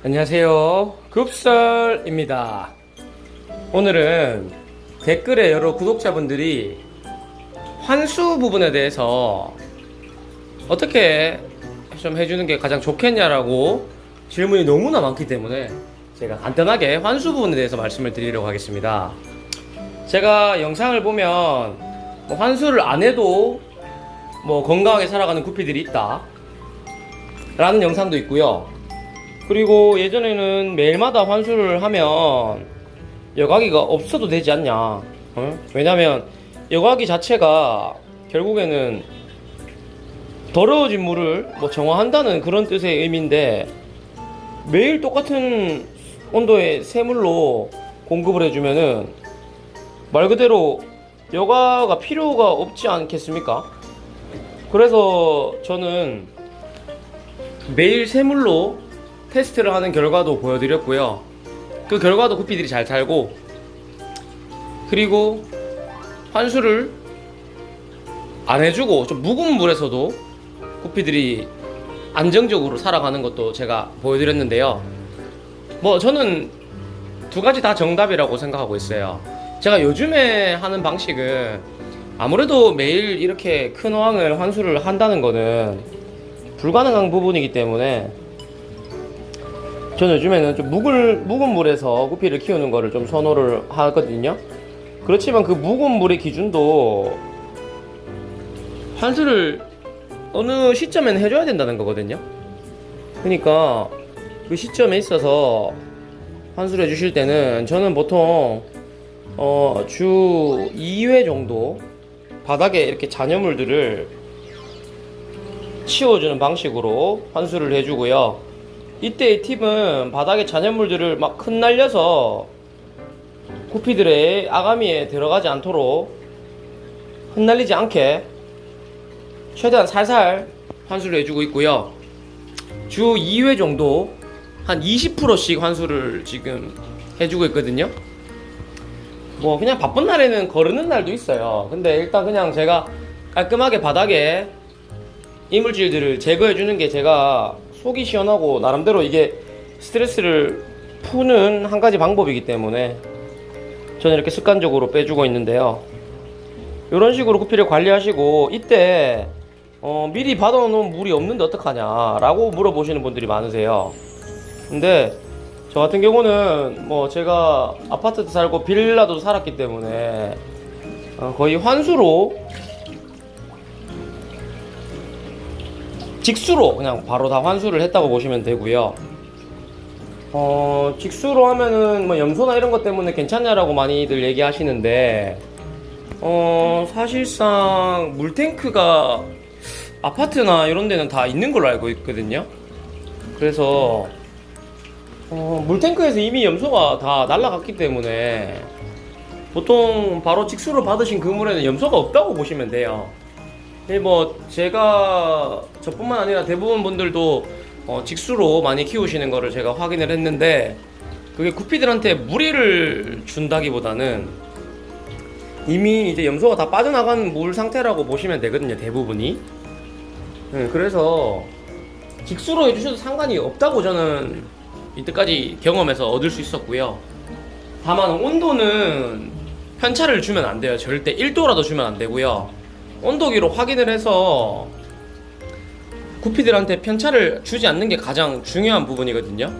안녕하세요. 급설입니다. 오늘은 댓글에 여러 구독자분들이 환수 부분에 대해서 어떻게 좀 해주는 게 가장 좋겠냐라고 질문이 너무나 많기 때문에 제가 간단하게 환수 부분에 대해서 말씀을 드리려고 하겠습니다. 제가 영상을 보면 뭐 환수를 안 해도 뭐 건강하게 살아가는 구피들이 있다. 라는 영상도 있고요. 그리고 예전에는 매일마다 환수를 하면 여과기가 없어도 되지 않냐. 어? 왜냐면 여과기 자체가 결국에는 더러워진 물을 뭐 정화한다는 그런 뜻의 의미인데 매일 똑같은 온도의 새물로 공급을 해주면은 말 그대로 여과가 필요가 없지 않겠습니까? 그래서 저는 매일 새물로 테스트를 하는 결과도 보여드렸고요. 그 결과도 구피들이 잘 살고 그리고 환수를 안 해주고 좀 묵은 물에서도 구피들이 안정적으로 살아가는 것도 제가 보여드렸는데요. 뭐 저는 두 가지 다 정답이라고 생각하고 있어요. 제가 요즘에 하는 방식은 아무래도 매일 이렇게 큰 어항을 환수를 한다는 거는 불가능한 부분이기 때문에 저는 요즘에는 좀 묵을, 묵은 물에서 구피를 키우는 거를 좀 선호를 하거든요. 그렇지만 그 묵은 물의 기준도 환수를 어느 시점에는 해줘야 된다는 거거든요. 그러니까 그 시점에 있어서 환수를 해주실 때는 저는 보통 어, 주 2회 정도 바닥에 이렇게 잔여물들을 치워주는 방식으로 환수를 해주고요. 이때의 팁은 바닥에 잔여물들을 막 흩날려서 구피들의 아가미에 들어가지 않도록 흩날리지 않게 최대한 살살 환수를 해주고 있고요. 주 2회 정도 한 20%씩 환수를 지금 해주고 있거든요. 뭐 그냥 바쁜 날에는 거르는 날도 있어요. 근데 일단 그냥 제가 깔끔하게 바닥에 이물질들을 제거해 주는 게 제가 속이 시원하고 나름대로 이게 스트레스를 푸는 한 가지 방법이기 때문에 저는 이렇게 습관적으로 빼주고 있는데요. 이런 식으로 구피를 관리하시고 이때 어, 미리 받아놓은 물이 없는데 어떡하냐라고 물어보시는 분들이 많으세요. 근데 저 같은 경우는 뭐 제가 아파트도 살고 빌라도 살았기 때문에 어, 거의 환수로 직수로 그냥 바로 다 환수를 했다고 보시면 되고요. 어, 직수로 하면은 뭐 염소나 이런 것 때문에 괜찮냐라고 많이들 얘기하시는데 어, 사실상 물탱크가 아파트나 이런 데는 다 있는 걸로 알고 있거든요. 그래서 어, 물탱크에서 이미 염소가 다 날라갔기 때문에 보통 바로 직수로 받으신 그 물에는 염소가 없다고 보시면 돼요. 네, 뭐 제가 저뿐만 아니라 대부분 분들도 어, 직수로 많이 키우시는 거를 제가 확인을 했는데 그게 구피들한테 무리를 준다기보다는 이미 이제 염소가 다 빠져나간 물 상태라고 보시면 되거든요 대부분이. 네, 그래서 직수로 해주셔도 상관이 없다고 저는 이때까지 경험해서 얻을 수 있었고요. 다만 온도는 편차를 주면 안 돼요. 절대 1도라도 주면 안 되고요 온도기로 확인을 해서 구피들한테 편차를 주지 않는 게 가장 중요한 부분이거든요.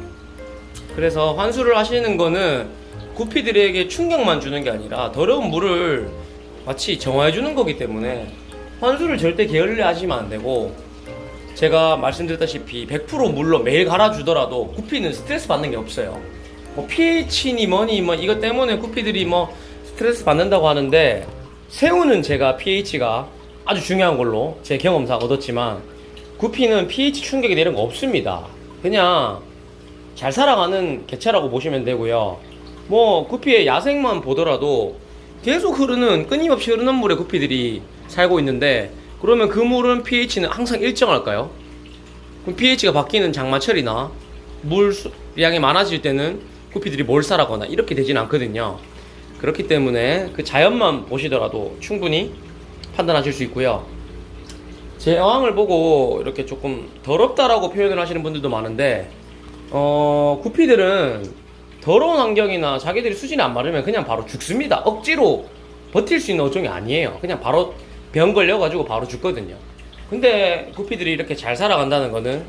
그래서 환수를 하시는 거는 구피들에게 충격만 주는 게 아니라 더러운 물을 마치 정화해 주는 거기 때문에 환수를 절대 게을리 하시면 안 되고 제가 말씀드렸다시피 100% 물로 매일 갈아주더라도 구피는 스트레스 받는 게 없어요. 뭐 pH니 뭐니 뭐 이것 때문에 구피들이 뭐 스트레스 받는다고 하는데 새우는 제가 pH가 아주 중요한 걸로 제 경험상 얻었지만 구피는 pH 충격이 내는 거 없습니다. 그냥 잘 살아가는 개체라고 보시면 되고요. 뭐 구피의 야생만 보더라도 계속 흐르는 끊임없이 흐르는 물에 구피들이 살고 있는데 그러면 그 물은 pH는 항상 일정할까요? 그럼 pH가 바뀌는 장마철이나 물량이 많아질 때는 구피들이 몰살하거나 이렇게 되지는 않거든요. 그렇기 때문에 그 자연만 보시더라도 충분히 판단하실 수 있고요. 제 어항을 보고 이렇게 조금 더럽다라고 표현을 하시는 분들도 많은데 어, 구피들은 더러운 환경이나 자기들이 수준이 안 마르면 그냥 바로 죽습니다. 억지로 버틸 수 있는 어종이 아니에요. 그냥 바로 병 걸려가지고 바로 죽거든요. 근데 구피들이 이렇게 잘 살아간다는 거는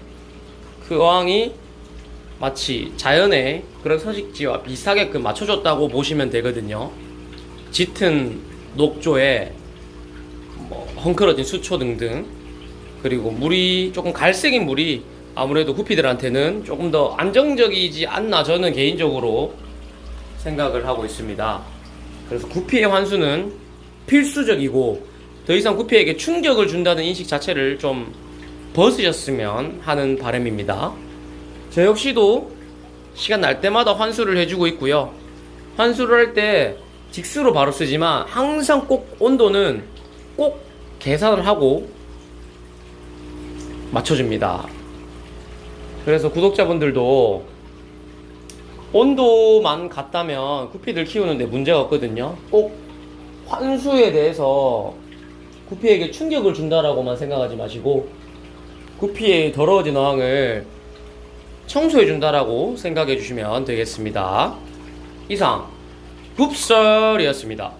그 어항이 마치 자연의 그런 서식지와 비슷하게끔 맞춰줬다고 보시면 되거든요. 짙은 녹조에 뭐 헝클어진 수초 등등 그리고 물이 조금 갈색인 물이 아무래도 구피들한테는 조금 더 안정적이지 않나 저는 개인적으로 생각을 하고 있습니다. 그래서 구피의 환수는 필수적이고 더 이상 구피에게 충격을 준다는 인식 자체를 좀 벗으셨으면 하는 바람입니다. 저 역시도 시간 날 때마다 환수를 해주고 있고요. 환수를 할 때 직수로 바로 쓰지만 항상 꼭 온도는 꼭 계산을 하고 맞춰줍니다. 그래서 구독자분들도 온도만 같다면 구피들 키우는데 문제가 없거든요. 꼭 환수에 대해서 구피에게 충격을 준다라고만 생각하지 마시고 구피의 더러워진 어항을 청소해 준다라고 생각해 주시면 되겠습니다. 이상 굽설이었습니다.